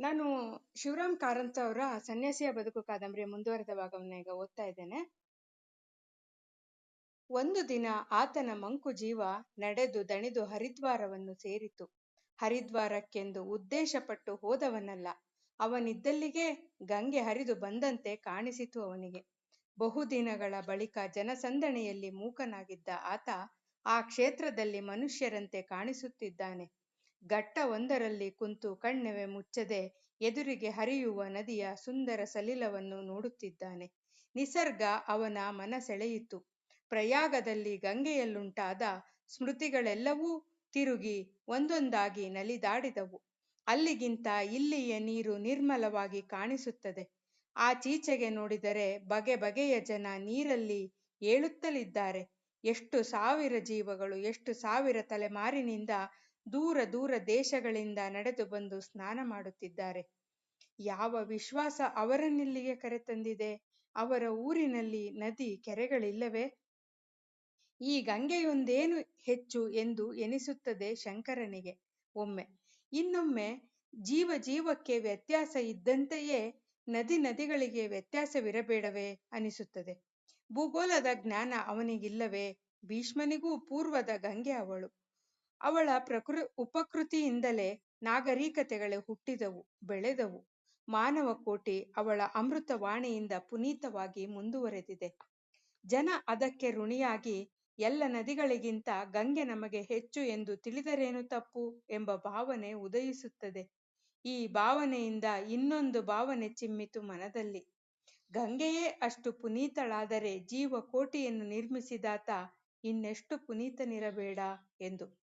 ನಾನು ಶಿವರಾಮ್ ಕಾರಂತ ಅವರ ಸನ್ಯಾಸಿಯ ಬದುಕು ಕಾದಂಬರಿಯ ಮುಂದುವರೆದ ಭಾಗವನ್ನು ಈಗ ಓದ್ತಾ ಇದ್ದೇನೆ. ಒಂದು ದಿನ ಆತನ ಮಂಕು ಜೀವ ನಡೆದು ದಣಿದು ಹರಿದ್ವಾರವನ್ನು ಸೇರಿತು. ಹರಿದ್ವಾರಕ್ಕೆಂದು ಉದ್ದೇಶಪಟ್ಟು ಹೋದವನಲ್ಲ, ಅವನಿದ್ದಲ್ಲಿಗೆ ಗಂಗೆ ಹರಿದು ಬಂದಂತೆ ಕಾಣಿಸಿತು ಅವನಿಗೆ. ಬಹುದಿನಗಳ ಬಳಿಕ ಜನಸಂದಣಿಯಲ್ಲಿ ಮೂಕನಾಗಿದ್ದ ಆತ ಆ ಕ್ಷೇತ್ರದಲ್ಲಿ ಮನುಷ್ಯರಂತೆ ಕಾಣಿಸುತ್ತಿದ್ದಾನೆ. ಘಟ್ಟ ಒಂದರಲ್ಲಿ ಕುಂತು ಕಣ್ಣೆವೆ ಮುಚ್ಚದೆ ಎದುರಿಗೆ ಹರಿಯುವ ನದಿಯ ಸುಂದರ ಸಲಿಲವನ್ನು ನೋಡುತ್ತಿದ್ದಾನೆ. ನಿಸರ್ಗ ಅವನ ಮನ ಸೆಳೆಯಿತು ಪ್ರಯಾಗದಲ್ಲಿ ಗಂಗೆಯಲ್ಲುಂಟಾದ ಸ್ಮೃತಿಗಳೆಲ್ಲವೂ ತಿರುಗಿ ಒಂದೊಂದಾಗಿ ನಲಿದಾಡಿದವು. ಅಲ್ಲಿಗಿಂತ ಇಲ್ಲಿಯ ನೀರು ನಿರ್ಮಲವಾಗಿ ಕಾಣಿಸುತ್ತದೆ. ಆ ಚೀಚೆಗೆ ನೋಡಿದರೆ ಬಗೆ ಬಗೆಯ ಜನ ನೀರಲ್ಲಿ ಏಳುತ್ತಲಿದ್ದಾರೆ. ಎಷ್ಟು ಸಾವಿರ ಜೀವಗಳು, ಎಷ್ಟು ಸಾವಿರ ತಲೆಮಾರಿನಿಂದ ದೂರ ದೂರ ದೇಶಗಳಿಂದ ನಡೆದು ಬಂದು ಸ್ನಾನ ಮಾಡುತ್ತಿದ್ದಾರೆ. ಯಾವ ವಿಶ್ವಾಸ ಅವರನ್ನಿಲ್ಲಿಗೆ ಕರೆತಂದಿದೆ? ಅವರ ಊರಿನಲ್ಲಿ ನದಿ ಕೆರೆಗಳಿಲ್ಲವೇ? ಈ ಗಂಗೆಯೊಂದೇನು ಹೆಚ್ಚು ಎಂದು ಎನಿಸುತ್ತದೆ ಶಂಕರನಿಗೆ. ಒಮ್ಮೆ, ಇನ್ನೊಮ್ಮೆ ಜೀವ ಜೀವಕ್ಕೆ ವ್ಯತ್ಯಾಸ ಇದ್ದಂತೆಯೇ ನದಿ ನದಿಗಳಿಗೆ ವ್ಯತ್ಯಾಸವಿರಬೇಡವೇ ಅನಿಸುತ್ತದೆ. ಭೂಗೋಳದ ಜ್ಞಾನ ಅವನಿಗಿಲ್ಲವೇ? ಭೀಷ್ಮನಿಗೂ ಪೂರ್ವದ ಗಂಗೆ ಅವಳು. ಅವಳ ಪ್ರಕೃ, ಉಪಕೃತಿಯಿಂದಲೇ ನಾಗರಿಕತೆಗಳು ಹುಟ್ಟಿದವು, ಬೆಳೆದವು. ಮಾನವ ಕೋಟಿ ಅವಳ ಅಮೃತವಾಣಿಯಿಂದ ಪುನೀತವಾಗಿ ಮುಂದುವರೆದಿದೆ. ಜನ ಅದಕ್ಕೆ ಋಣಿಯಾಗಿ ಎಲ್ಲ ನದಿಗಳಿಗಿಂತ ಗಂಗೆ ನಮಗೆ ಹೆಚ್ಚು ಎಂದು ತಿಳಿದರೇನು ತಪ್ಪು ಎಂಬ ಭಾವನೆ ಉದಯಿಸುತ್ತದೆ. ಈ ಭಾವನೆಯಿಂದ ಇನ್ನೊಂದು ಭಾವನೆ ಚಿಮ್ಮಿತು ಮನದಲ್ಲಿ. ಗಂಗೆಯೇ ಅಷ್ಟು ಪುನೀತಳಾದರೆ ಜೀವ ಕೋಟಿಯನ್ನು ನಿರ್ಮಿಸಿದಾತ ಇನ್ನೆಷ್ಟು ಪುನೀತನಿರಬೇಡ ಎಂದು.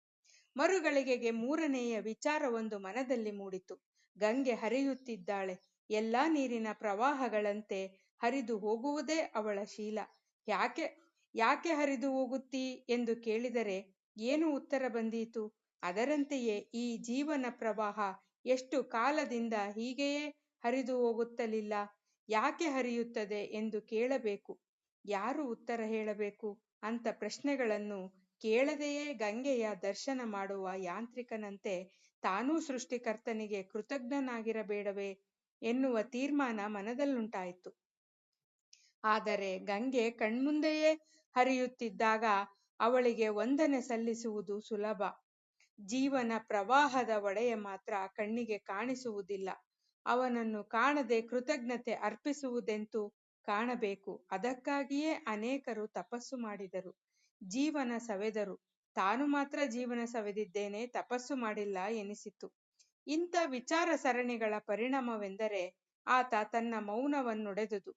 ಮರುಗಳಿಗೆಗೆ ಮೂರನೆಯ ವಿಚಾರವೊಂದು ಮನದಲ್ಲಿ ಮೂಡಿತು. ಗಂಗೆ ಹರಿಯುತ್ತಿದ್ದಾಳೆ. ಎಲ್ಲಾ ನೀರಿನ ಪ್ರವಾಹಗಳಂತೆ ಹರಿದು ಹೋಗುವುದೇ ಅವಳ ಶೀಲ. ಯಾಕೆ ಯಾಕೆ ಹರಿದು ಹೋಗುತ್ತೀ? ಎಂದು ಕೇಳಿದರೆ, ಏನು ಉತ್ತರ ಬಂದೀತು? ಅದರಂತೆಯೇ ಈ ಜೀವನ ಪ್ರವಾಹ ಎಷ್ಟು ಕಾಲದಿಂದ ಹೀಗೆಯೇ ಹರಿದು ಹೋಗುತ್ತಲಿಲ್ಲ? ಯಾಕೆ ಹರಿಯುತ್ತದೆ? ಎಂದು ಕೇಳಬೇಕು. ಯಾರು ಉತ್ತರ ಹೇಳಬೇಕು? ಅಂತ ಪ್ರಶ್ನೆಗಳನ್ನು ಕೇಳದೆಯೇ ಗಂಗೆಯ ದರ್ಶನ ಮಾಡುವ ಯಾಂತ್ರಿಕನಂತೆ ತಾನೂ ಸೃಷ್ಟಿಕರ್ತನಿಗೆ ಕೃತಜ್ಞನಾಗಿರಬೇಡವೇ ಎನ್ನುವ ತೀರ್ಮಾನ ಮನದಲ್ಲುಂಟಾಯಿತು. ಆದರೆ ಗಂಗೆ ಕಣ್ಮುಂದೆಯೇ ಹರಿಯುತ್ತಿದ್ದಾಗ ಅವಳಿಗೆ ವಂದನೆ ಸಲ್ಲಿಸುವುದು ಸುಲಭ. ಜೀವನ ಪ್ರವಾಹದ ಒಡೆಯ ಮಾತ್ರ ಕಣ್ಣಿಗೆ ಕಾಣಿಸುವುದಿಲ್ಲ. ಅವನನ್ನು ಕಾಣದೆ ಕೃತಜ್ಞತೆ ಅರ್ಪಿಸುವುದೆಂತೂ ಕಾಣಬೇಕು. ಅದಕ್ಕಾಗಿಯೇ ಅನೇಕರು ತಪಸ್ಸು ಮಾಡಿದರು. ಜೀವನ ಸವೆದರು. ತಾನು ಮಾತ್ರ ಜೀವನ ಸವೆದಿದ್ದೇನೆ, ತಪಸ್ಸು ಮಾಡಿಲ್ಲ ಎನಿಸಿತು. ಇಂಥ ವಿಚಾರ ಸರಣಿಗಳ ಪರಿಣಾಮವೆಂದರೆ ಆತ ತನ್ನ ಮೌನವನ್ನುಡೆದುದು.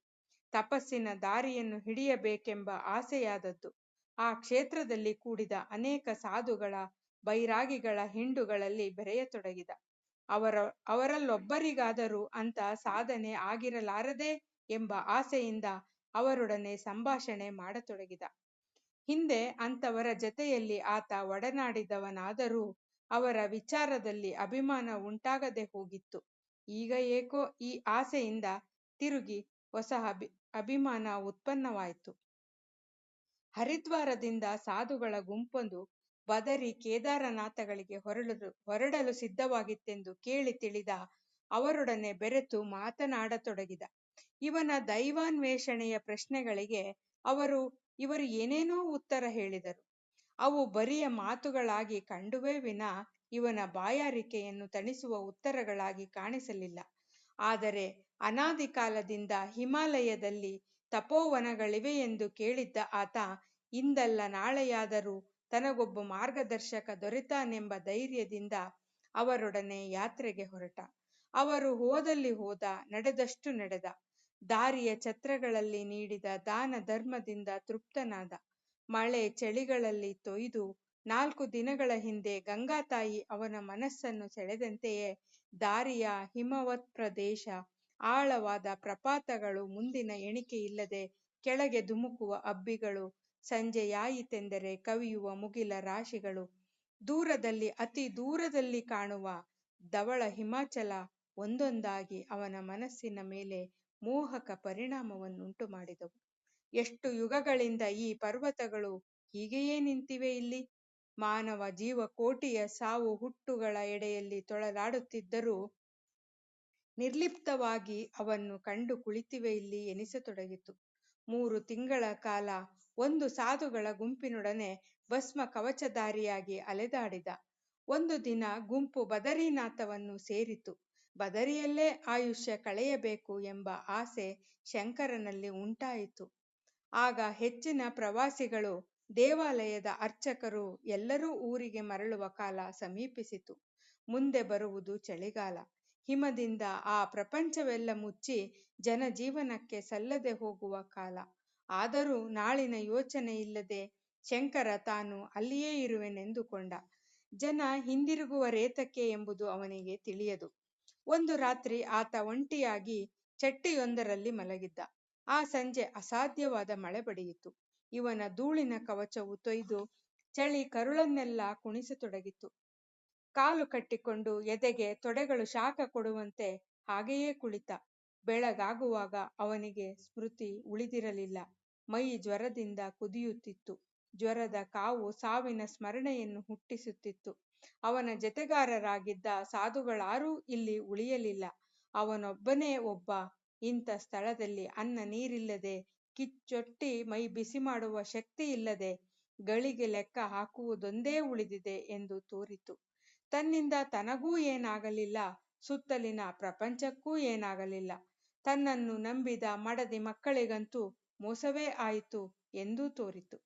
ತಪಸ್ಸಿನ ದಾರಿಯನ್ನು ಹಿಡಿಯಬೇಕೆಂಬ ಆಸೆಯಾದದ್ದು. ಆ ಕ್ಷೇತ್ರದಲ್ಲಿ ಕೂಡಿದ ಅನೇಕ ಸಾಧುಗಳ, ಬೈರಾಗಿಗಳ ಹಿಂಡುಗಳಲ್ಲಿ ಬೆರೆಯತೊಡಗಿದ. ಅವರ, ಅವರಲ್ಲೊಬ್ಬರಿಗಾದರೂ ಅಂತ ಸಾಧನೆ ಆಗಿರಲಾರದೆ ಎಂಬ ಆಸೆಯಿಂದ ಅವರೊಡನೆ ಸಂಭಾಷಣೆ ಮಾಡತೊಡಗಿದ. ಹಿಂದೆ ಅಂಥವರ ಜತೆಯಲ್ಲಿ ಆತ ಒಡನಾಡಿದವನಾದರೂ ಅವರ ವಿಚಾರದಲ್ಲಿ ಅಭಿಮಾನ ಉಂಟಾಗದೆ ಹೋಗಿತ್ತು. ಈಗ ಏಕೋ ಈ ಆಸೆಯಿಂದ ತಿರುಗಿ ಹೊಸ ಅಭಿ, ಅಭಿಮಾನ ಉತ್ಪನ್ನವಾಯಿತು. ಹರಿದ್ವಾರದಿಂದ ಸಾಧುಗಳ ಗುಂಪೊಂದು ಬದರಿ ಕೇದಾರನಾಥಗಳಿಗೆ ಹೊರಡಲು ಹೊರಡಲು ಸಿದ್ಧವಾಗಿತ್ತೆಂದು ಕೇಳಿ ತಿಳಿದ ಅವರೊಡನೆ ಬೆರೆತು ಮಾತನಾಡತೊಡಗಿದ. ಇವನ ದೈವಾನ್ವೇಷಣೆಯ ಪ್ರಶ್ನೆಗಳಿಗೆ ಅವರು ಇವರು ಏನೇನೋ ಉತ್ತರ ಹೇಳಿದರು. ಅವು ಬರಿಯ ಮಾತುಗಳಾಗಿ ಕಂಡುವೇ ವಿನ ಇವನ ಬಾಯಾರಿಕೆಯನ್ನು ತಣಿಸುವ ಉತ್ತರಗಳಾಗಿ ಕಾಣಿಸಲಿಲ್ಲ. ಆದರೆ ಅನಾದಿ ಕಾಲದಿಂದ ಹಿಮಾಲಯದಲ್ಲಿ ತಪೋವನಗಳಿವೆಯೆಂದು ಕೇಳಿದ್ದ ಆತ, ಇಂದಲ್ಲ ನಾಳೆಯಾದರೂ ತನಗೊಬ್ಬ ಮಾರ್ಗದರ್ಶಕ ದೊರೆತಾನೆಂಬ ಧೈರ್ಯದಿಂದ ಅವರೊಡನೆ ಯಾತ್ರೆಗೆ ಹೊರಟ. ಅವರು ಹೋದಲ್ಲಿ ಹೋದ, ನಡೆದಷ್ಟು ನಡೆದ. ದಾರಿಯ ಛತ್ರಗಳಲ್ಲಿ ನೀಡಿದ ದಾನ ಧರ್ಮದಿಂದ ತೃಪ್ತನಾದ. ಮಳೆ ಚಳಿಗಳಲ್ಲಿ ತೊಯ್ದು ನಾಲ್ಕು ದಿನಗಳ ಹಿಂದೆ ಗಂಗಾ ತಾಯಿ ಅವನ ಮನಸ್ಸನ್ನು ಸೆಳೆದಂತೆಯೇ ದಾರಿಯ ಹಿಮವತ್ ಪ್ರದೇಶ, ಆಳವಾದ ಪ್ರಪಾತಗಳು, ಮುಂದಿನ ಎಣಿಕೆಯಿಲ್ಲದೆ ಕೆಳಗೆ ಧುಮುಕುವ ಅಬ್ಬಿಗಳು ಸಂಜೆಯಾಯಿತೆಂದರೆ ಕವಿಯುವ ಮುಗಿಲ ರಾಶಿಗಳು. ದೂರದಲ್ಲಿ, ಅತಿ ದೂರದಲ್ಲಿ ಕಾಣುವ ಧವಳ ಹಿಮಾಚಲ, ಒಂದೊಂದಾಗಿ ಅವನ ಮನಸ್ಸಿನ ಮೇಲೆ ಮೋಹಕ ಪರಿಣಾಮವನ್ನುಂಟು ಮಾಡಿದವು. ಎಷ್ಟು ಯುಗಗಳಿಂದ ಈ ಪರ್ವತಗಳು ಹೀಗೆಯೇ ನಿಂತಿವೆ ಇಲ್ಲಿ? ಮಾನವ ಜೀವಕೋಟಿಯ ಸಾವು ಹುಟ್ಟುಗಳ ಎಡೆಯಲ್ಲಿ ತೊಳಲಾಡುತ್ತಿದ್ದರೂ ನಿರ್ಲಿಪ್ತವಾಗಿ ಅವನ್ನು ಕಂಡು ಕುಳಿತಿವೆ ಇಲ್ಲಿ ಎನಿಸತೊಡಗಿತು. ಮೂರು ತಿಂಗಳ ಕಾಲ ಒಂದು ಸಾಧುಗಳ ಗುಂಪಿನೊಡನೆ ಭಸ್ಮ ಕವಚಧಾರಿಯಾಗಿ ಅಲೆದಾಡಿದ. ಒಂದು ದಿನ ಗುಂಪು ಬದರಿನಾಥವನ್ನು ಸೇರಿತು. ಬದರಿಯಲ್ಲೇ ಆಯುಷ್ಯ ಕಳೆಯಬೇಕು ಎಂಬ ಆಸೆ ಶಂಕರನಲ್ಲಿ ಉಂಟಾಯಿತು. ಆಗ ಹೆಚ್ಚಿನ ಪ್ರವಾಸಿಗಳು ದೇವಾಲಯದ ಅರ್ಚಕರು ಎಲ್ಲರೂ ಊರಿಗೆ ಮರಳುವ ಕಾಲ ಸಮೀಪಿಸಿತು. ಮುಂದೆ ಬರುವುದು ಚಳಿಗಾಲ. ಹಿಮದಿಂದ ಆ ಪ್ರಪಂಚವೆಲ್ಲ ಮುಚ್ಚಿ ಜನಜೀವನಕ್ಕೆ ಸಲ್ಲದೆ ಹೋಗುವ ಕಾಲ. ಆದರೂ ನಾಳಿನ ಯೋಚನೆ ಇಲ್ಲದೆ ಶಂಕರ ತಾನು ಅಲ್ಲಿಯೇ ಇರುವೆನೆಂದುಕೊಂಡ. ಜನ ಹಿಂದಿರುಗುವ ರೇತಕ್ಕೆ ಎಂಬುದು ಅವನಿಗೆ ತಿಳಿಯದು. ಒಂದು ರಾತ್ರಿ ಆತ ಒಂಟಿಯಾಗಿ ಚಟ್ಟಿಯೊಂದರಲ್ಲಿ ಮಲಗಿದ್ದ. ಆ ಸಂಜೆ ಅಸಾಧ್ಯವಾದ ಮಳೆ ಬಡಿಯಿತು ಇವನ ಧೂಳಿನ ಕವಚವು ತೊಯ್ದು ಚಳಿ ಕರುಳನ್ನೆಲ್ಲ ಕುಣಿಸತೊಡಗಿತು ಕಾಲು ಕಟ್ಟಿಕೊಂಡು ಎದೆಗೆ ತೊಡೆಗಳು ಶಾಖ ಕೊಡುವಂತೆ ಹಾಗೆಯೇ ಕುಳಿತ. ಬೆಳಗಾಗುವಾಗ ಅವನಿಗೆ ಸ್ಮೃತಿ ಉಳಿದಿರಲಿಲ್ಲ. ಮೈ ಜ್ವರದಿಂದ ಕುದಿಯುತ್ತಿತ್ತು. ಜ್ವರದ ಕಾವು ಸಾವಿನ ಸ್ಮರಣೆಯನ್ನು ಹುಟ್ಟಿಸುತ್ತಿತ್ತು. ಅವನ ಜತೆಗಾರರಾಗಿದ್ದ ಸಾಧುಗಳಾರೂ ಇಲ್ಲಿ ಉಳಿಯಲಿಲ್ಲ. ಅವನೊಬ್ಬನೇ ಒಬ್ಬ. ಇಂಥ ಸ್ಥಳದಲ್ಲಿ ಅನ್ನ ನೀರಿಲ್ಲದೆ, ಕಿಚ್ಚೊಟ್ಟಿ ಮೈ ಬಿಸಿ ಮಾಡುವ ಶಕ್ತಿ ಇಲ್ಲದೆ ಗಳಿಗೆ ಲೆಕ್ಕ ಹಾಕುವುದೊಂದೇ ಉಳಿದಿದೆ ಎಂದು ತೋರಿತು. ತನ್ನಿಂದ ತನಗೂ ಏನಾಗಲಿಲ್ಲ, ಸುತ್ತಲಿನ ಪ್ರಪಂಚಕ್ಕೂ ಏನಾಗಲಿಲ್ಲ. ತನ್ನನ್ನು ನಂಬಿದ ಮಡದಿ ಮಕ್ಕಳಿಗಂತೂ ಮೋಸವೇ ಆಯಿತು ಎಂದೂ ತೋರಿತು.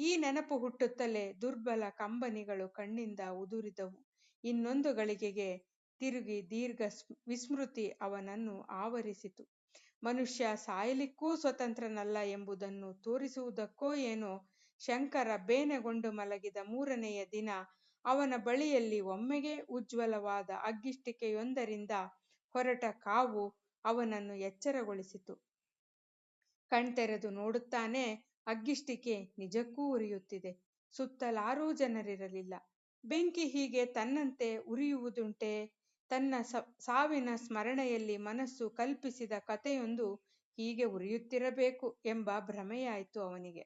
ಈ ನೆನಪು ಹುಟ್ಟುತ್ತಲೇ ದುರ್ಬಲ ಕಂಬನಿಗಳು ಕಣ್ಣಿಂದ ಉದುರಿದವು. ಇನ್ನೊಂದು ಗಳಿಗೆಗೆ ತಿರುಗಿ ದೀರ್ಘ ವಿಸ್ಮೃತಿ ಅವನನ್ನು ಆವರಿಸಿತು. ಮನುಷ್ಯ ಸಾಯಲಿಕ್ಕೂ ಸ್ವತಂತ್ರನಲ್ಲ ಎಂಬುದನ್ನು ತೋರಿಸುವುದಕ್ಕೋ ಏನೋ ಶಂಕರ ಬೇನೆಗೊಂಡು ಮಲಗಿದ ಮೂರನೆಯ ದಿನ ಅವನ ಬಳಿಯಲ್ಲಿ ಒಮ್ಮೆಗೆ ಉಜ್ವಲವಾದ ಅಗ್ಗಿಷ್ಟಿಕೆಯೊಂದರಿಂದ ಹೊರಟ ಕಾವು ಅವನನ್ನು ಎಚ್ಚರಗೊಳಿಸಿತು. ಕಣ್ತೆರೆದು ನೋಡುತ್ತಾನೆ ಅಗ್ಗಿಷ್ಟಿಕೆ ನಿಜಕ್ಕೂ ಉರಿಯುತ್ತಿದೆ. ಸುತ್ತಲಾರೂ ಜನರಿರಲಿಲ್ಲ. ಬೆಂಕಿ ಹೀಗೆ ತನ್ನಂತೆ ಉರಿಯುವುದುಂಟೆ? ತನ್ನ ಸಾವಿನ ಸ್ಮರಣೆಯಲ್ಲಿ ಮನಸ್ಸು ಕಲ್ಪಿಸಿದ ಕತೆಯೊಂದು ಹೀಗೆ ಉರಿಯುತ್ತಿರಬೇಕು ಎಂಬ ಭ್ರಮೆಯಾಯಿತು ಅವನಿಗೆ.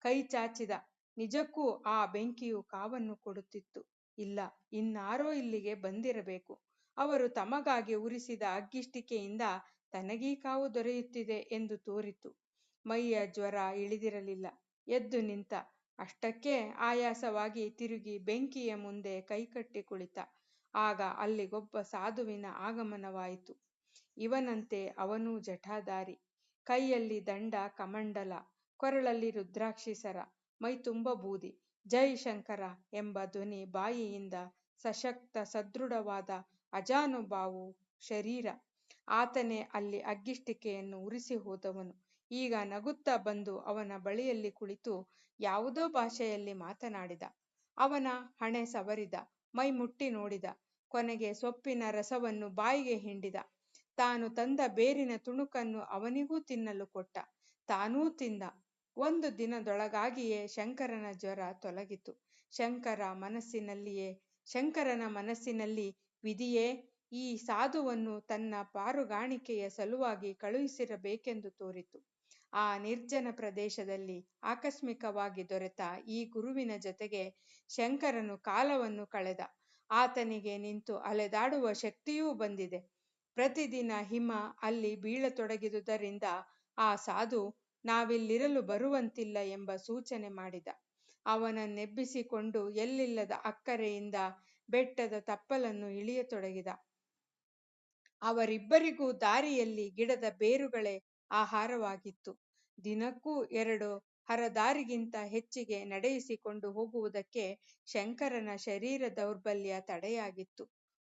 ಕೈ ಚಾಚಿದ, ನಿಜಕ್ಕೂ ಆ ಬೆಂಕಿಯು ಕಾವನ್ನು ಕೊಡುತ್ತಿತ್ತು. ಇಲ್ಲ, ಇನ್ನಾರೋ ಇಲ್ಲಿಗೆ ಬಂದಿರಬೇಕು. ಅವರು ತಮಗಾಗಿ ಉರಿಸಿದ ಅಗ್ಗಿಷ್ಟಿಕೆಯಿಂದ ತನಗೀ ಕಾವು ದೊರೆಯುತ್ತಿದೆ ಎಂದು ತೋರಿತು. ಮೈಯ ಜ್ವರ ಇಳಿದಿರಲಿಲ್ಲ. ಎದ್ದು ನಿಂತ. ಅಷ್ಟಕ್ಕೆ ಆಯಾಸವಾಗಿ ತಿರುಗಿ ಬೆಂಕಿಯ ಮುಂದೆ ಕೈಕಟ್ಟಿ ಕುಳಿತ. ಆಗ ಅಲ್ಲಿಗೊಬ್ಬ ಸಾಧುವಿನ ಆಗಮನವಾಯಿತು. ಇವನಂತೆ ಅವನೂ ಜಠಾಧಾರಿ. ಕೈಯಲ್ಲಿ ದಂಡ ಕಮಂಡಲ, ಕೊರಳಲ್ಲಿ ರುದ್ರಾಕ್ಷಿ ಸರ ಮೈತುಂಬ ಬೂದಿ. ಜೈ ಶಂಕರ ಎಂಬ ಧ್ವನಿ ಬಾಯಿಯಿಂದ ಸಶಕ್ತ ಸದೃಢವಾದ ಅಜಾನುಬಾಹು ಶರೀರ. ಆತನೇ ಅಲ್ಲಿ ಅಗ್ಗಿಷ್ಟಿಕೆಯನ್ನು ಉರಿಸಿ ಹೋದವನು. ಈಗ ನಗುತ್ತಾ ಬಂದು ಅವನ ಬಳಿಯಲ್ಲಿ ಕುಳಿತು ಯಾವುದೋ ಭಾಷೆಯಲ್ಲಿ ಮಾತನಾಡಿದ. ಅವನ ಹಣೆ ಸವರಿದ, ಮೈ ಮುಟ್ಟಿ ನೋಡಿದ, ಕೊನೆಗೆ ಸೊಪ್ಪಿನ ರಸವನ್ನು ಬಾಯಿಗೆ ಹಿಂಡಿದ. ತಾನು ತಂದ ಬೇರಿನ ತುಣುಕನ್ನು ಅವನಿಗೂ ತಿನ್ನಲು ಕೊಟ್ಟ. ತಾನೂ ತಿಂದ. ಒಂದು ದಿನದೊಳಗಾಗಿಯೇ ಶಂಕರನ ಜ್ವರ ತೊಲಗಿತು. ಶಂಕರ ಮನಸ್ಸಿನಲ್ಲಿಯೇ, ಶಂಕರನ ಮನಸ್ಸಿನಲ್ಲಿ ವಿಧಿಯೇ, ಈ ಸಾಧುವನ್ನು ತನ್ನ ಪಾರುಗಾಣಿಕೆಯ ಸಲುವಾಗಿ ಕಳುಹಿಸಿರಬೇಕೆಂದು ತೋರಿತು. ಆ ನಿರ್ಜನ ಪ್ರದೇಶದಲ್ಲಿ ಆಕಸ್ಮಿಕವಾಗಿ ದೊರೆತ ಈ ಗುರುವಿನ ಜೊತೆಗೆ ಶಂಕರನು ಕಾಲವನ್ನು ಕಳೆದ. ಆತನಿಗೆ ನಿಂತು ಅಲೆದಾಡುವ ಶಕ್ತಿಯೂ ಬಂದಿದೆ. ಪ್ರತಿದಿನ ಹಿಮ ಅಲ್ಲಿ ಬೀಳತೊಡಗಿದುದರಿಂದ ಆ ಸಾಧು ನಾವಿಲ್ಲಿರಲು ಬರುವಂತಿಲ್ಲ ಎಂಬ ಸೂಚನೆ ಮಾಡಿದ. ಅವನನ್ನೆಬ್ಬಿಸಿಕೊಂಡು ಎಲ್ಲಿಲ್ಲದ ಅಕ್ಕರೆಯಿಂದ ಬೆಟ್ಟದ ತಪ್ಪಲನ್ನು ಇಳಿಯತೊಡಗಿದ. ಅವರಿಬ್ಬರಿಗೂ ದಾರಿಯಲ್ಲಿ ಗಿಡದ ಬೇರುಗಳೇ ಆಹಾರವಾಗಿತ್ತು. ದಿನಕ್ಕೂ ಎರಡು ಹರದಾರಿಗಿಂತ ಹೆಚ್ಚಿಗೆ ನಡೆಯಿಸಿಕೊಂಡು ಹೋಗುವುದಕ್ಕೆ ಶಂಕರನ ಶರೀರ ದೌರ್ಬಲ್ಯ ತಡೆಯಾಗಿತ್ತು.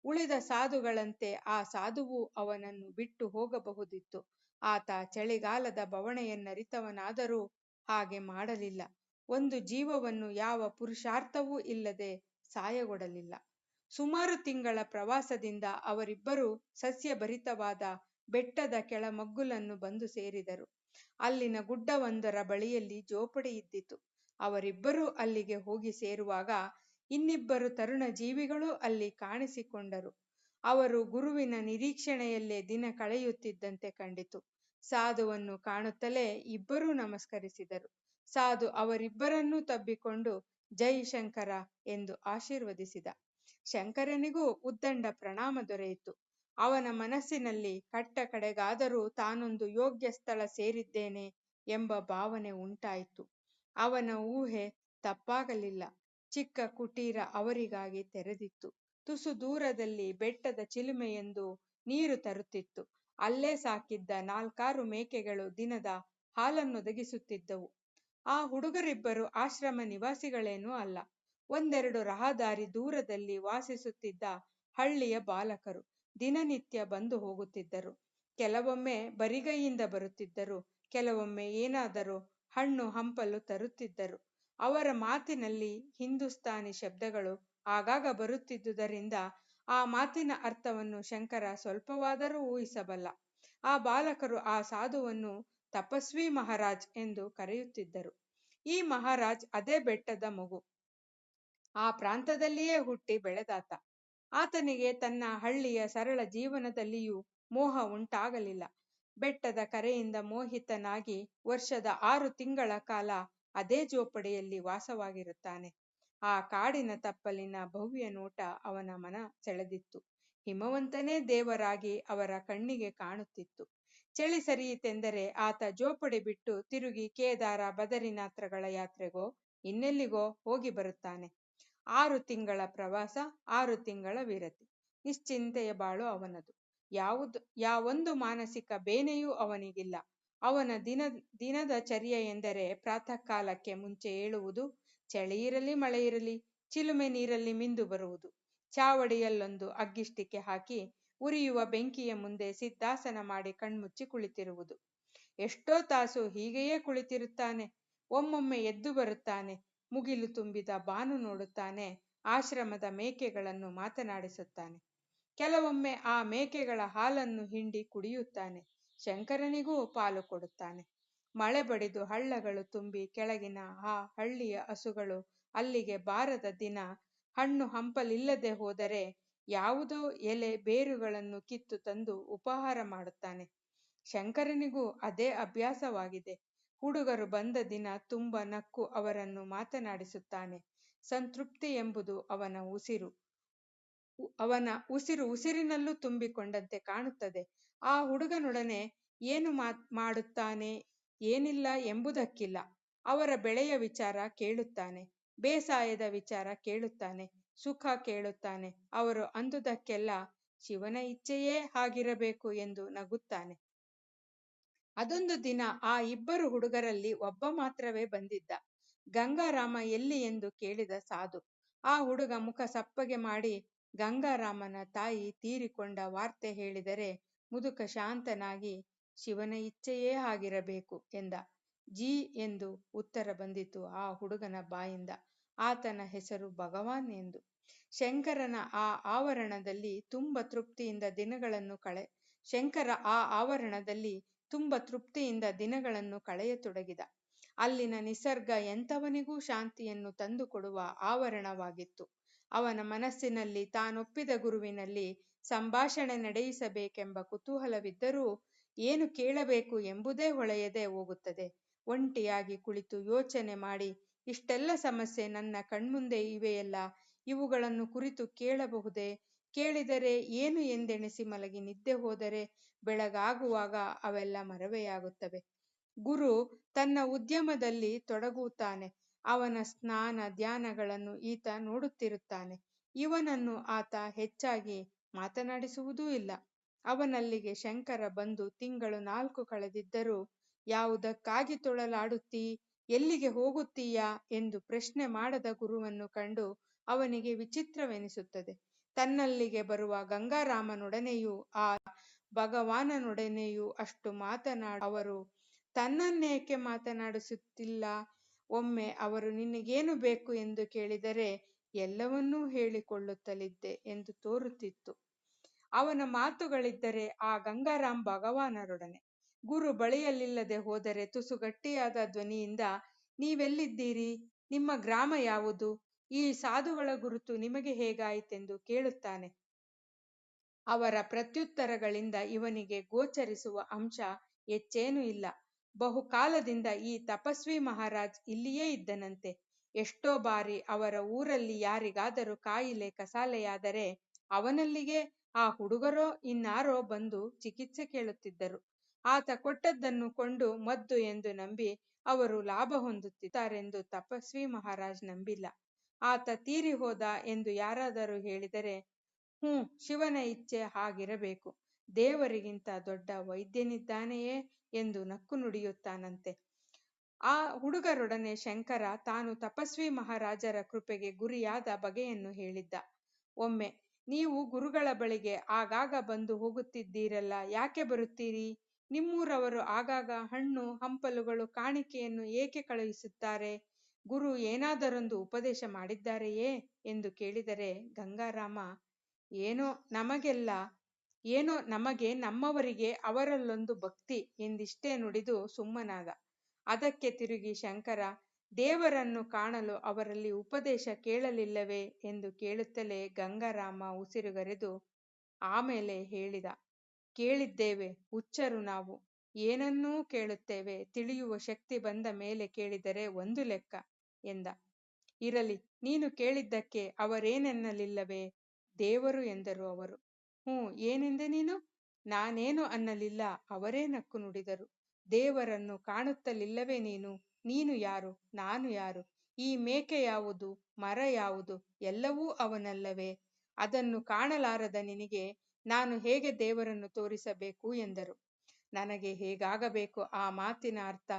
ಉಳಿದ ಸಾಧುಗಳಂತೆ ಆ ಸಾಧುವೂ ಅವನನ್ನು ಬಿಟ್ಟು ಹೋಗಬಹುದಿತ್ತು. ಆತ ಚಳಿಗಾಲದ ಬವಣೆಯನ್ನರಿತವನಾದರೂ ಹಾಗೆ ಮಾಡಲಿಲ್ಲ. ಒಂದು ಜೀವವನ್ನು ಯಾವ ಪುರುಷಾರ್ಥವೂ ಇಲ್ಲದೆ ಸಾಯಗೊಡಲಿಲ್ಲ. ಸುಮಾರು ತಿಂಗಳ ಪ್ರವಾಸದಿಂದ ಅವರಿಬ್ಬರೂ ಸಸ್ಯಭರಿತವಾದ ಬೆಟ್ಟದ ಕೆಳಮಗ್ಗುಲನ್ನು ಬಂದು ಸೇರಿದರು. ಅಲ್ಲಿನ ಗುಡ್ಡವೊಂದರ ಬಳಿಯಲ್ಲಿ ಜೋಪಡಿ ಇದ್ದಿತು. ಅವರಿಬ್ಬರೂ ಅಲ್ಲಿಗೆ ಹೋಗಿ ಸೇರುವಾಗ ಇನ್ನಿಬ್ಬರು ತರುಣ ಜೀವಿಗಳೂ ಅಲ್ಲಿ ಕಾಣಿಸಿಕೊಂಡರು. ಅವರು ಗುರುವಿನ ನಿರೀಕ್ಷಣೆಯಲ್ಲೇ ದಿನ ಕಳೆಯುತ್ತಿದ್ದಂತೆ ಕಂಡಿತು. ಸಾಧುವನ್ನು ಕಾಣುತ್ತಲೇ ಇಬ್ಬರೂ ನಮಸ್ಕರಿಸಿದರು. ಸಾಧು ಅವರಿಬ್ಬರನ್ನೂ ತಬ್ಬಿಕೊಂಡು, ಜೈ ಶಂಕರ ಎಂದು ಆಶೀರ್ವದಿಸಿದ. ಶಂಕರನಿಗೂ ಉದ್ದಂಡ ಪ್ರಣಾಮ ದೊರೆಯಿತು. ಅವನ ಮನಸ್ಸಿನಲ್ಲಿ ಕಟ್ಟ ಕಡೆಗಾದರೂ ತಾನೊಂದು ಯೋಗ್ಯ ಸ್ಥಳ ಸೇರಿದ್ದೇನೆ ಎಂಬ ಭಾವನೆ ಉಂಟಾಯಿತು. ಅವನ ಊಹೆ ತಪ್ಪಾಗಲಿಲ್ಲ. ಚಿಕ್ಕ ಕುಟೀರ ಅವರಿಗಾಗಿ ತೆರೆದಿತ್ತು. ತುಸು ದೂರದಲ್ಲಿ ಬೆಟ್ಟದ ಚಿಲುಮೆಯೊಂದು ನೀರು ತರುತ್ತಿತ್ತು. ಅಲ್ಲೇ ಸಾಕಿದ್ದ ನಾಲ್ಕಾರು ಮೇಕೆಗಳು ದಿನದ ಹಾಲನ್ನೊದಗಿಸುತ್ತಿದ್ದವು. ಆ ಹುಡುಗರಿಬ್ಬರು ಆಶ್ರಮ ನಿವಾಸಿಗಳೇನೂ ಅಲ್ಲ. ಒಂದೆರಡು ರಹದಾರಿ ದೂರದಲ್ಲಿ ವಾಸಿಸುತ್ತಿದ್ದ ಹಳ್ಳಿಯ ಬಾಲಕರು. ದಿನನಿತ್ಯ ಬಂದು ಹೋಗುತ್ತಿದ್ದರು. ಕೆಲವೊಮ್ಮೆ ಬರಿಗೈಯಿಂದ ಬರುತ್ತಿದ್ದರು, ಕೆಲವೊಮ್ಮೆ ಏನಾದರೂ ಹಣ್ಣು ಹಂಪಲು ತರುತ್ತಿದ್ದರು. ಅವರ ಮಾತಿನಲ್ಲಿ ಹಿಂದೂಸ್ತಾನಿ ಶಬ್ದಗಳು ಆಗಾಗ ಬರುತ್ತಿದ್ದುದರಿಂದ ಆ ಮಾತಿನ ಅರ್ಥವನ್ನು ಶಂಕರ ಸ್ವಲ್ಪವಾದರೂ ಊಹಿಸಬಲ್ಲ. ಆ ಬಾಲಕರು ಆ ಸಾಧುವನ್ನು ತಪಸ್ವಿ ಮಹಾರಾಜ್ ಎಂದು ಕರೆಯುತ್ತಿದ್ದರು. ಈ ಮಹಾರಾಜ್ ಅದೇ ಬೆಟ್ಟದ ಮಗು. ಆ ಪ್ರಾಂತದಲ್ಲಿಯೇ ಹುಟ್ಟಿ ಬೆಳೆದಾತ. ಆತನಿಗೆ ತನ್ನ ಹಳ್ಳಿಯ ಸರಳ ಜೀವನದಲ್ಲಿಯೂ ಮೋಹ ಉಂಟಾಗಲಿಲ್ಲ. ಬೆಟ್ಟದ ಕರೆಯಿಂದ ಮೋಹಿತನಾಗಿ ವರ್ಷದ ಆರು ತಿಂಗಳ ಕಾಲ ಅದೇ ಜೋಪಡಿಯಲ್ಲಿ ವಾಸವಾಗಿರುತ್ತಾನೆ. ಆ ಕಾಡಿನ ತಪ್ಪಲಿನ ಭವ್ಯ ನೋಟ ಅವನ ಮನ ಸೆಳೆದಿತ್ತು. ಹಿಮವಂತನೇ ದೇವರಾಗಿ ಅವರ ಕಣ್ಣಿಗೆ ಕಾಣುತ್ತಿತ್ತು. ಚಳಿ ಸರಿಯಿತೆಂದರೆ ಆತ ಜೋಪಡಿ ಬಿಟ್ಟು ತಿರುಗಿ ಕೇದಾರ ಬದರಿನಾಥ್ರಗಳ ಯಾತ್ರೆಗೋ ಇನ್ನೆಲ್ಲಿಗೋ ಹೋಗಿ ಬರುತ್ತಾನೆ. ಆರು ತಿಂಗಳ ಪ್ರವಾಸ, ಆರು ತಿಂಗಳ ವಿರತಿ. ನಿಶ್ಚಿಂತೆಯ ಬಾಳು ಅವನದು. ಯಾವುದು, ಯಾವೊಂದು ಮಾನಸಿಕ ಬೇನೆಯೂ ಅವನಿಗಿಲ್ಲ. ಅವನ ದಿನ, ದಿನದ ಚರ್ಯ ಎಂದರೆ ಪ್ರಾತಃ ಕಾಲಕ್ಕೆ ಮುಂಚೆ ಏಳುವುದು, ಚಳಿ ಇರಲಿ, ಮಳೆ ಇರಲಿ, ಚಿಲುಮೆ ನೀರಲ್ಲಿ ಮಿಂದು ಬರುವುದು. ಚಾವಡಿಯಲ್ಲೊಂದು ಅಗ್ಗಿಷ್ಟಿಕೆ ಹಾಕಿ ಉರಿಯುವ ಬೆಂಕಿಯ ಮುಂದೆ ಸಿದ್ದಾಸನ ಮಾಡಿ ಕಣ್ಮುಚ್ಚಿ ಕುಳಿತಿರುವುದು. ಎಷ್ಟೋ ತಾಸು ಹೀಗೆಯೇ ಕುಳಿತಿರುತ್ತಾನೆ. ಒಮ್ಮೊಮ್ಮೆ ಎದ್ದು ಬರುತ್ತಾನೆ. ಮುಗಿಲು ತುಂಬಿದ ಬಾನು ನೋಡುತ್ತಾನೆ, ಆಶ್ರಮದ ಮೇಕೆಗಳನ್ನು ಮಾತನಾಡಿಸುತ್ತಾನೆ. ಕೆಲವೊಮ್ಮೆ ಆ ಮೇಕೆಗಳ ಹಾಲನ್ನು ಹಿಂಡಿ ಕುಡಿಯುತ್ತಾನೆ, ಶಂಕರನಿಗೂ ಪಾಲು ಕೊಡುತ್ತಾನೆ. ಮಳೆ ಬಡಿದು ಹಳ್ಳಗಳು ತುಂಬಿ ಕೆಳಗಿನ ಆ ಹಳ್ಳಿಯ ಹಸುಗಳು ಅಲ್ಲಿಗೆ ಬಾರದ ದಿನ ಹಣ್ಣು ಹಂಪಲಿಲ್ಲದೆ ಹೋದರೆ ಯಾವುದೋ ಎಲೆ ಬೇರುಗಳನ್ನು ಕಿತ್ತು ತಂದು ಉಪಹಾರ ಮಾಡುತ್ತಾನೆ. ಶಂಕರನಿಗೂ ಅದೇ ಅಭ್ಯಾಸವಾಗಿದೆ. ಹುಡುಗರು ಬಂದ ದಿನ ತುಂಬ ನಕ್ಕು ಅವರನ್ನು ಮಾತನಾಡಿಸುತ್ತಾನೆ. ಸಂತೃಪ್ತಿ ಎಂಬುದು ಅವನ ಉಸಿರು. ಅವನ ಉಸಿರು ಉಸಿರಿನಲ್ಲೂ ತುಂಬಿಕೊಂಡಂತೆ ಕಾಣುತ್ತದೆ. ಆ ಹುಡುಗನೊಡನೆ ಏನು ಮಾಡುತ್ತಾನೆ, ಏನಿಲ್ಲ ಎಂಬುದಕ್ಕಿಲ್ಲ. ಅವರ ಬೆಳೆಯ ವಿಚಾರ ಕೇಳುತ್ತಾನೆ, ಬೇಸಾಯದ ವಿಚಾರ ಕೇಳುತ್ತಾನೆ, ಸುಖ ಕೇಳುತ್ತಾನೆ. ಅವರು ಅಂದುದಕ್ಕೆಲ್ಲ ಶಿವನ ಇಚ್ಛೆಯೇ ಹಾಗಿರಬೇಕು ಎಂದು ನಗುತ್ತಾನೆ. ಅದೊಂದು ದಿನ ಆ ಇಬ್ಬರು ಹುಡುಗರಲ್ಲಿ ಒಬ್ಬ ಮಾತ್ರವೇ ಬಂದಿದ್ದ. ಗಂಗಾರಾಮ ಎಲ್ಲಿ ಎಂದು ಕೇಳಿದ ಸಾಧು. ಆ ಹುಡುಗ ಮುಖ ಸಪ್ಪಗೆ ಮಾಡಿ, ಗಂಗಾರಾಮನ ತಾಯಿ ತೀರಿಕೊಂಡ ವಾರ್ತೆ ಹೇಳಿದರೆ ಮುದುಕ ಶಾಂತನಾಗಿ ಶಿವನ ಇಚ್ಛೆಯೇ ಆಗಿರಬೇಕು ಎಂದ. ಜಿ ಎಂದು ಉತ್ತರ ಬಂದಿತು ಆ ಹುಡುಗನ ಬಾಯಿಂದ. ಆತನ ಹೆಸರು ಭಗವಾನ್ ಎಂದು. ಶಂಕರನ ಆ ಆವರಣದಲ್ಲಿ ತುಂಬ ತೃಪ್ತಿಯಿಂದ ದಿನಗಳನ್ನು ಕಳೆ, ಶಂಕರ ಆ ಆವರಣದಲ್ಲಿ ತುಂಬ ತೃಪ್ತಿಯಿಂದ ದಿನಗಳನ್ನು ಕಳೆಯತೊಡಗಿದ. ಅಲ್ಲಿನ ನಿಸರ್ಗ ಎಂಥವನಿಗೂ ಶಾಂತಿಯನ್ನು ತಂದುಕೊಡುವ ಆವರಣವಾಗಿತ್ತು. ಅವನ ಮನಸ್ಸಿನಲ್ಲಿ ತಾನೊಪ್ಪಿದ ಗುರುವಿನಲ್ಲಿ ಸಂಭಾಷಣೆ ನಡೆಯಿಸಬೇಕೆಂಬ ಕುತೂಹಲವಿದ್ದರೂ ಏನು ಕೇಳಬೇಕು ಎಂಬುದೇ ಹೊಳೆಯದೆ ಹೋಗುತ್ತದೆ. ಒಂಟಿಯಾಗಿ ಕುಳಿತು ಯೋಚನೆ ಮಾಡಿ, ಇಷ್ಟೆಲ್ಲ ಸಮಸ್ಯೆ ನನ್ನ ಕಣ್ಮುಂದೆ ಇವೆಯಲ್ಲ, ಇವುಗಳನ್ನು ಕುರಿತು ಕೇಳಬಹುದೇ? ಕೇಳಿದರೆ ಏನು ಎಂದೆಣಿಸಿ ಮಲಗಿ ನಿದ್ದೆ ಹೋದರೆ ಬೆಳಗಾಗುವಾಗ ಅವೆಲ್ಲ ಮರವೆಯಾಗುತ್ತವೆ. ಗುರು ತನ್ನ ಉದ್ಯಮದಲ್ಲಿ ತೊಡಗುತ್ತಾನೆ. ಅವನ ಸ್ನಾನ, ಧ್ಯಾನಗಳನ್ನು ಈತ ನೋಡುತ್ತಿರುತ್ತಾನೆ. ಇವನನ್ನು ಆತ ಹೆಚ್ಚಾಗಿ ಮಾತನಾಡಿಸುವುದೂ ಇಲ್ಲ. ಅವನಲ್ಲಿಗೆ ಶಂಕರ ಬಂದು ತಿಂಗಳು ನಾಲ್ಕು ಕಳೆದಿದ್ದರೂ, ಯಾವುದಕ್ಕಾಗಿ ತೊಳಲಾಡುತ್ತೀ, ಎಲ್ಲಿಗೆ ಹೋಗುತ್ತೀಯಾ ಎಂದು ಪ್ರಶ್ನೆ ಮಾಡದ ಗುರುವನ್ನು ಕಂಡು ಅವನಿಗೆ ವಿಚಿತ್ರವೆನಿಸುತ್ತದೆ. ತನ್ನಲ್ಲಿಗೆ ಬರುವ ಗಂಗಾರಾಮನೊಡನೆಯೂ, ಆ ಭಗವಾನನೊಡನೆಯೂ ಅಷ್ಟು ಮಾತನಾಡ, ಅವರು ತನ್ನನ್ನೇಕೆ ಮಾತನಾಡಿಸುತ್ತಿಲ್ಲ? ಒಮ್ಮೆ ಅವರು ನಿನಗೇನು ಬೇಕು ಎಂದು ಕೇಳಿದರೆ ಎಲ್ಲವನ್ನೂ ಹೇಳಿಕೊಳ್ಳುತ್ತಲಿದ್ದೆ ಎಂದು ತೋರುತ್ತಿತ್ತು. ಅವನ ಮಾತುಗಳಿದ್ದರೆ ಆ ಗಂಗಾರಾಮ್ ಭಗವಾನರೊಡನೆ. ಗುರು ಬಳಿಯಲ್ಲಿಲ್ಲದೆ ಹೋದರೆ ತುಸು ಗಟ್ಟಿಯಾದ ಧ್ವನಿಯಿಂದ, ನೀವೆಲ್ಲಿದ್ದೀರಿ? ನಿಮ್ಮ ಗ್ರಾಮ ಯಾವುದು? ಈ ಸಾಧುಗಳ ಗುರುತು ನಿಮಗೆ ಹೇಗಾಯಿತೆಂದು ಕೇಳುತ್ತಾನೆ. ಅವರ ಪ್ರತ್ಯುತ್ತರಗಳಿಂದ ಇವನಿಗೆ ಗೋಚರಿಸುವ ಅಂಶ ಹೆಚ್ಚೇನೂ ಇಲ್ಲ. ಬಹುಕಾಲದಿಂದ ಈ ತಪಸ್ವಿ ಮಹಾರಾಜ್ ಇಲ್ಲಿಯೇ ಇದ್ದನಂತೆ. ಎಷ್ಟೋ ಬಾರಿ ಅವರ ಊರಲ್ಲಿ ಯಾರಿಗಾದರೂ ಕಾಯಿಲೆ ಕಸಾಲೆಯಾದರೆ ಅವನಲ್ಲಿಗೆ ಆ ಹುಡುಗರೋ ಇನ್ನಾರೋ ಬಂದು ಚಿಕಿತ್ಸೆ ಕೇಳುತ್ತಿದ್ದರು. ಆತ ಕೊಟ್ಟದ್ದನ್ನು ಕೊಂಡು ಮದ್ದು ಎಂದು ನಂಬಿ ಅವರು ಲಾಭ ಹೊಂದುತ್ತಿದ್ದಾರೆಂದು ತಪಸ್ವಿ ಮಹಾರಾಜ್ ನಂಬಿಲ್ಲ. ಆತ ತೀರಿ ಹೋದ ಎಂದು ಯಾರಾದರೂ ಹೇಳಿದರೆ, ಹ್ಞೂ, ಶಿವನ ಇಚ್ಛೆ ಹಾಗಿರಬೇಕು. ದೇವರಿಗಿಂತ ದೊಡ್ಡ ವೈದ್ಯನಿದ್ದಾನೆಯೇ ಎಂದು ನಕ್ಕು ನುಡಿಯುತ್ತಾನಂತೆ. ಆ ಹುಡುಗರೊಡನೆ ಶಂಕರ ತಾನು ತಪಸ್ವಿ ಮಹಾರಾಜರ ಕೃಪೆಗೆ ಗುರಿಯಾದ ಬಗೆಯನ್ನು ಹೇಳಿದ್ದ. ಒಮ್ಮೆ, ನೀವು ಗುರುಗಳ ಬಳಿಗೆ ಆಗಾಗ ಬಂದು ಹೋಗುತ್ತಿದ್ದೀರಲ್ಲ, ಯಾಕೆ ಬರುತ್ತೀರಿ? ನಿಮ್ಮೂರವರು ಆಗಾಗ ಹಣ್ಣು, ಹಂಪಲುಗಳು, ಕಾಣಿಕೆಯನ್ನು ಏಕೆ ಕಳುಹಿಸುತ್ತಾರೆ? ಗುರು ಏನಾದರೊಂದು ಉಪದೇಶ ಮಾಡಿದ್ದಾರೆಯೇ ಎಂದು ಕೇಳಿದರೆ ಗಂಗಾರಾಮ, ಏನೋ ನಮಗೆಲ್ಲ, ಏನೋ ನಮಗೆ ನಮ್ಮವರಿಗೆ ಅವರಲ್ಲೊಂದು ಭಕ್ತಿ ಎಂದಿಷ್ಟೇ ನುಡಿದು ಸುಮ್ಮನಾದ. ಅದಕ್ಕೆ ತಿರುಗಿ ಶಂಕರ, ದೇವರನ್ನು ಕಾಣಲು ಅವರಲ್ಲಿ ಉಪದೇಶ ಕೇಳಲಿಲ್ಲವೇ ಎಂದು ಕೇಳುತ್ತಲೇ ಗಂಗಾರಾಮ ಉಸಿರುಗರೆದು ಆಮೇಲೆ ಹೇಳಿದ, ಕೇಳಿದ್ದೇವೆ, ಹುಚ್ಚರು ನಾವು. ಏನನ್ನೂ ಕೇಳುತ್ತೇವೆ. ತಿಳಿಯುವ ಶಕ್ತಿ ಬಂದ ಮೇಲೆ ಕೇಳಿದರೆ ಒಂದು ಲೆಕ್ಕ. ಎಂದ. ಇರಲಿ, ನೀನು ಕೇಳಿದ್ದಕ್ಕೆ ಅವರೇನೆನ್ನಲಿಲ್ಲವೇ? ದೇವರು ಎಂದರು ಅವರು. ಹ್ಞೂ, ಏನೆಂದೆ ನೀನು? ನಾನೇನು ಅನ್ನಲಿಲ್ಲ, ಅವರೇ ನಕ್ಕು ನುಡಿದರು. ದೇವರನ್ನು ಕಾಣುತ್ತಲಿಲ್ಲವೇ ನೀನು? ನೀನು ಯಾರು? ನಾನು ಯಾರು? ಈ ಮೇಕೆ ಯಾವುದು? ಮರ ಯಾವುದು? ಎಲ್ಲವೂ ಅವನಲ್ಲವೇ? ಅದನ್ನು ಕಾಣಲಾರದ ನಿನಗೆ ನಾನು ಹೇಗೆ ದೇವರನ್ನು ತೋರಿಸಬೇಕು ಎಂದರು. ನನಗೆ ಹೇಗಾಗಬೇಕು ಆ ಮಾತಿನ ಅರ್ಥ?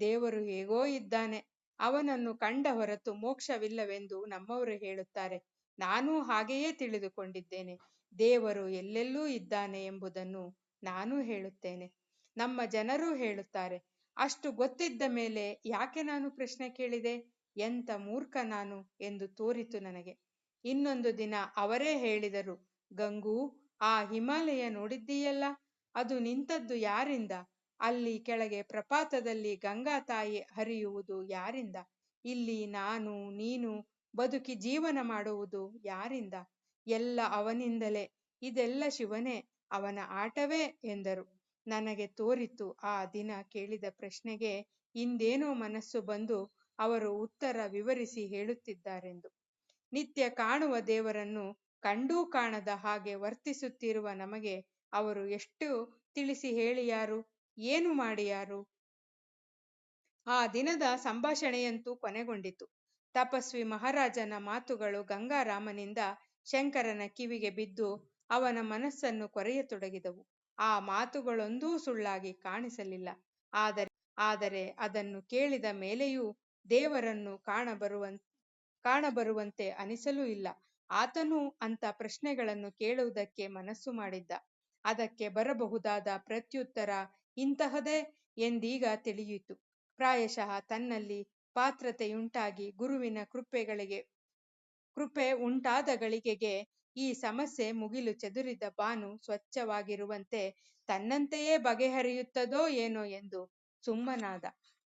ದೇವರು ಹೇಗೋ ಇದ್ದಾನೆ. ಅವನನ್ನು ಕಂಡ ಹೊರತು ಮೋಕ್ಷವಿಲ್ಲವೆಂದು ನಮ್ಮವರು ಹೇಳುತ್ತಾರೆ. ನಾನೂ ಹಾಗೆಯೇ ತಿಳಿದುಕೊಂಡಿದ್ದೇನೆ. ದೇವರು ಎಲ್ಲೆಲ್ಲೂ ಇದ್ದಾನೆ ಎಂಬುದನ್ನು ನಾನೂ ಹೇಳುತ್ತೇನೆ. ನಮ್ಮ ಜನರೂ ಹೇಳುತ್ತಾರೆ, ಅಷ್ಟು ಗೊತ್ತಿದ್ದ ಮೇಲೆ ಯಾಕೆ ನಾನು ಪ್ರಶ್ನೆ ಕೇಳಿದೆ? ಎಂತ ಮೂರ್ಖ ನಾನು ಎಂದು ತೋರಿತು ನನಗೆ. ಇನ್ನೊಂದು ದಿನ ಅವರೇ ಹೇಳಿದರು, ಗಂಗೂ, ಆ ಹಿಮಾಲಯ ನೋಡಿದ್ದೀಯಲ್ಲ? ಅದು ನಿಂತದ್ದು ಯಾರಿಂದ? ಅಲ್ಲಿ ಕೆಳಗೆ ಪ್ರಪಾತದಲ್ಲಿ ಗಂಗಾ ತಾಯಿ ಹರಿಯುವುದು ಯಾರಿಂದ? ಇಲ್ಲಿ ನಾನು, ನೀನು ಬದುಕಿ ಜೀವನ ಮಾಡುವುದು ಯಾರಿಂದ? ಎಲ್ಲ ಅವನಿಂದಲೇ. ಇದೆಲ್ಲ ಶಿವನೇ, ಅವನ ಆಟವೇ ಎಂದರು. ನನಗೆ ತೋರಿತು ಆ ದಿನ ಕೇಳಿದ ಪ್ರಶ್ನೆಗೆ ಇಂದೇನೋ ಮನಸ್ಸು ಬಂದು ಅವರು ಉತ್ತರ ವಿವರಿಸಿ ಹೇಳುತ್ತಿದ್ದಾರೆಂದು. ನಿತ್ಯ ಕಾಣುವ ದೇವರನ್ನು ಕಂಡೂ ಕಾಣದ ಹಾಗೆ ವರ್ತಿಸುತ್ತಿರುವ ನಮಗೆ ಅವರು ಎಷ್ಟು ತಿಳಿಸಿ ಹೇಳಿಯಾರು ಏನು ಮಾಡಿಯಾರು? ಆ ದಿನದ ಸಂಭಾಷಣೆಯಂತೂ ಕೊನೆಗೊಂಡಿತು. ತಪಸ್ವಿ ಮಹಾರಾಜನ ಮಾತುಗಳು ಗಂಗಾರಾಮನಿಂದ ಶಂಕರನ ಕಿವಿಗೆ ಬಿದ್ದು ಅವನ ಮನಸ್ಸನ್ನು ಕೊರೆಯತೊಡಗಿದವು. ಆ ಮಾತುಗಳೊಂದೂ ಸುಳ್ಳಾಗಿ ಕಾಣಿಸಲಿಲ್ಲ. ಆದರೆ ಆದರೆ ಅದನ್ನು ಕೇಳಿದ ಮೇಲೆಯೂ ದೇವರನ್ನು ಕಾಣಬರುವಂ, ಕಾಣಬರುವಂತೆ ಅನಿಸಲೂ ಇಲ್ಲ. ಆತನೂ ಅಂತ ಪ್ರಶ್ನೆಗಳನ್ನು ಕೇಳುವುದಕ್ಕೆ ಮನಸ್ಸು ಮಾಡಿದ್ದ. ಅದಕ್ಕೆ ಬರಬಹುದಾದ ಪ್ರತ್ಯುತ್ತರ ಇಂತಹದೇ ಎಂದೀಗ ತಿಳಿಯಿತು. ಪ್ರಾಯಶಃ ತನ್ನಲ್ಲಿ ಪಾತ್ರತೆಯುಂಟಾಗಿ ಗುರುವಿನ ಕೃಪೆಗಳಿಗೆ, ಕೃಪೆ ಉಂಟಾದ ಗಳಿಗೆಗೆ ಈ ಸಮಸ್ಯೆ ಮುಗಿಲು ಚದುರಿದ ಬಾನು ಸ್ವಚ್ಛವಾಗಿರುವಂತೆ ತನ್ನಂತೆಯೇ ಬಗೆಹರಿಯುತ್ತದೋ ಏನೋ ಎಂದು ಸುಮ್ಮನಾದ.